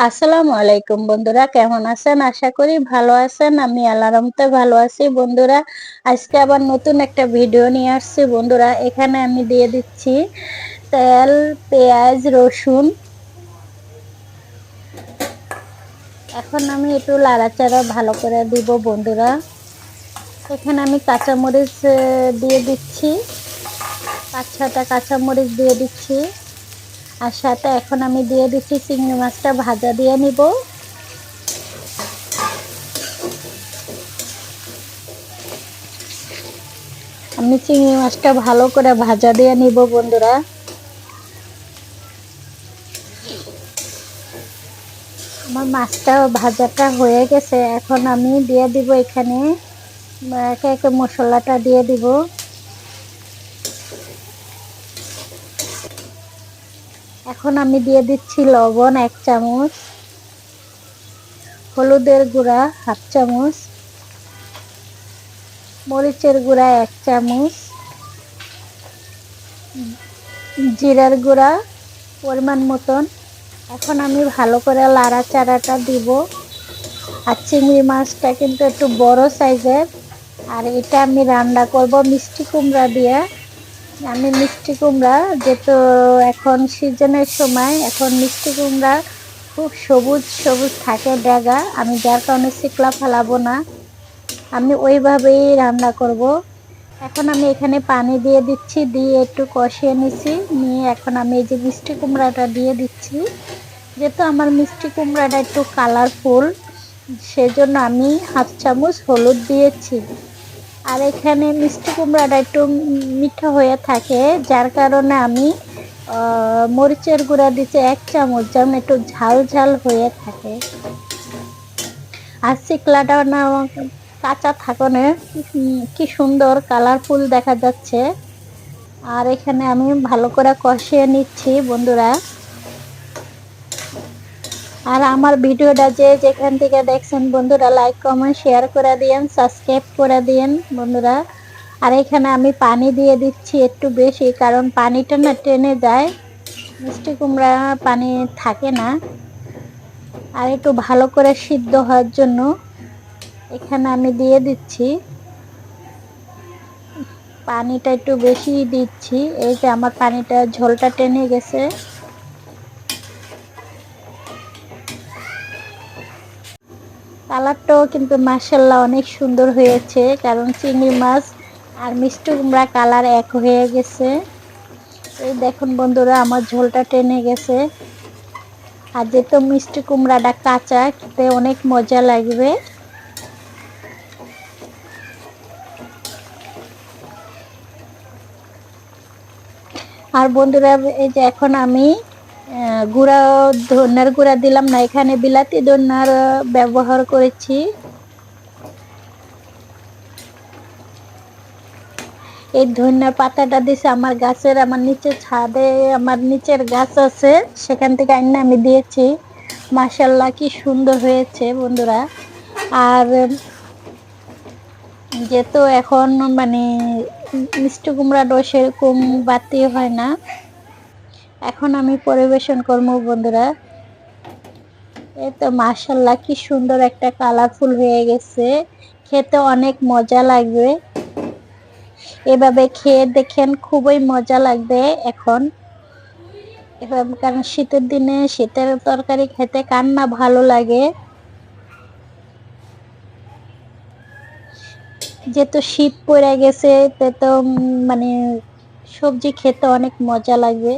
আসসালামু আলাইকুম বন্ধুরা, কেমন আছেন? আশা করি ভালো আছেন। আমি আল্লাহরমতে ভালো আছি। বন্ধুরা, আজকে আবার নতুন একটা ভিডিও নিয়ে আসছি। বন্ধুরা, এখানে আমি দিয়ে দিচ্ছি তেল, পেঁয়াজ, রসুন। এখন আমি একটু লাড়াচাড়া ভালো করে দিব বন্ধুরা। এখানে আমি কাঁচামরিচ দিয়ে দিচ্ছি। পাঁচ ছটা কাঁচামরিচ দিয়ে দিচ্ছি। আর সাথে এখন আমি দিয়ে দিচ্ছি চিংড়ি মাছটা ভাজা দিয়ে নিব। আমি চিংড়ি মাছটা ভালো করে ভাজা দিয়ে নিব বন্ধুরা। আমার মাছটা ভাজাটা হয়ে গেছে, এখন আমি দিয়ে দিব এখানে, একে একে মশলাটা দিয়ে দিব। এখন আমি দিয়ে দিচ্ছি লবণ এক চামচ, হলুদের গুঁড়া হাফ চামচ, মরিচের গুঁড়া এক চামচ, জিরার গুঁড়া পরিমাণ মতন। এখন আমি ভালো করে লাড়া চারাটা দিব। আর চিংড়ি মাছটা কিন্তু একটু বড় সাইজের। আর এটা আমি রান্না করব মিষ্টি কুমড়া দিয়ে। আমি মিষ্টি কুমড়া, যেহেতু এখন সিজনের সময়, এখন মিষ্টি কুমড়া খুব সবুজ সবুজ থাকে ডেগা আমি যার কারণে শিকলা ফেলাবো না। আমি ওইভাবেই রান্না করব। এখন আমি এখানে পানি দিয়ে দিচ্ছি, দিয়ে একটু কষিয়ে নিছি। নিয়ে এখন আমি এই যে মিষ্টি কুমড়াটা দিয়ে দিচ্ছি। যেহেতু আমার মিষ্টি কুমড়াটা একটু কালারফুল সেজন্য আমি হাফ চামচ হলুদ দিয়েছি। আর এখানে মিষ্টি কুমড়াটা একটু মিঠা হয়ে থাকে, যার কারণে আমি মরিচের গুঁড়া দিচ্ছি এক চামচ যেমন একটু ঝাল ঝাল হয়ে থাকে। আর শিকলাটা না কাঁচা থাকনে কি সুন্দর কালারফুল দেখা যাচ্ছে। আর এখানে আমি ভালো করে কষিয়ে নিচ্ছি, বন্ধুরা। আর আমার ভিডিওটা যে যেখান থেকে দেখছেন বন্ধুরা লাইক কমেন্ট শেয়ার করে দিয়েন সাবস্ক্রাইব করে দিয়েন বন্ধুরা। আর এখানে আমি পানি দিয়ে দিচ্ছি একটু বেশি, কারণ পানিটা না টেনে যায়। মিষ্টি কুমড়া পানি থাকে না। আর একটু ভালো করে সিদ্ধ হওয়ার জন্য এখানে আমি দিয়ে দিচ্ছি। পানিটা একটু বেশি দিচ্ছি। এই যে আমার পানিটা ঝোলটা টেনে গেছে। কালারটাও কিন্তু মার্শাল্লাহ অনেক সুন্দর হয়েছে, কারণ চিংড়ি মাছ আর মিষ্টি কুমড়া কালার এক হয়ে গেছে। এই দেখুন বন্ধুরা, আমার ঝোলটা টেনে গেছে। আর যেহেতু মিষ্টি কুমড়াটা কাঁচা, খেতে অনেক মজা লাগবে। আর বন্ধুরা, এই যে এখন আমি গুঁড়া ধনার গুঁড়া দিলাম না, এখানে বিলাতি ধনার ব্যবহার করেছি। এই ধনিয়া পাতাটা দিছে আমার গাছের, আমার নিচে ছাদে, আমার নিচের গাছ আছে, সেখান থেকে আইনা আমি দিয়েছি। মাসাল্লাহ কি সুন্দর হয়েছে বন্ধুরা। আর, যেহেতু এখন মানে মিষ্টি কুমড়াটাও সেরকম বাতি হয় না এখন আমি পরিবেশন করব, বন্ধুরা। এই তো মাসাল্লাহ কি সুন্দর একটা কালারফুল হয়ে গেছে। খেতে অনেক মজা লাগবে। এভাবে খেয়ে দেখেন, খুবই মজা লাগবে এখন। এভাবে, কারণ শীতের দিনে শীতের তরকারি খেতে কার না ভালো লাগে। যেহেতু শীত পড়ে গেছে তো মানে সবজি খেতে অনেক মজা লাগবে।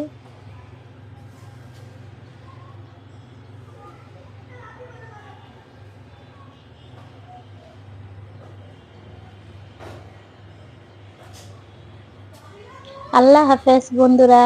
আল্লাহ হাফেজ বন্ধুরা।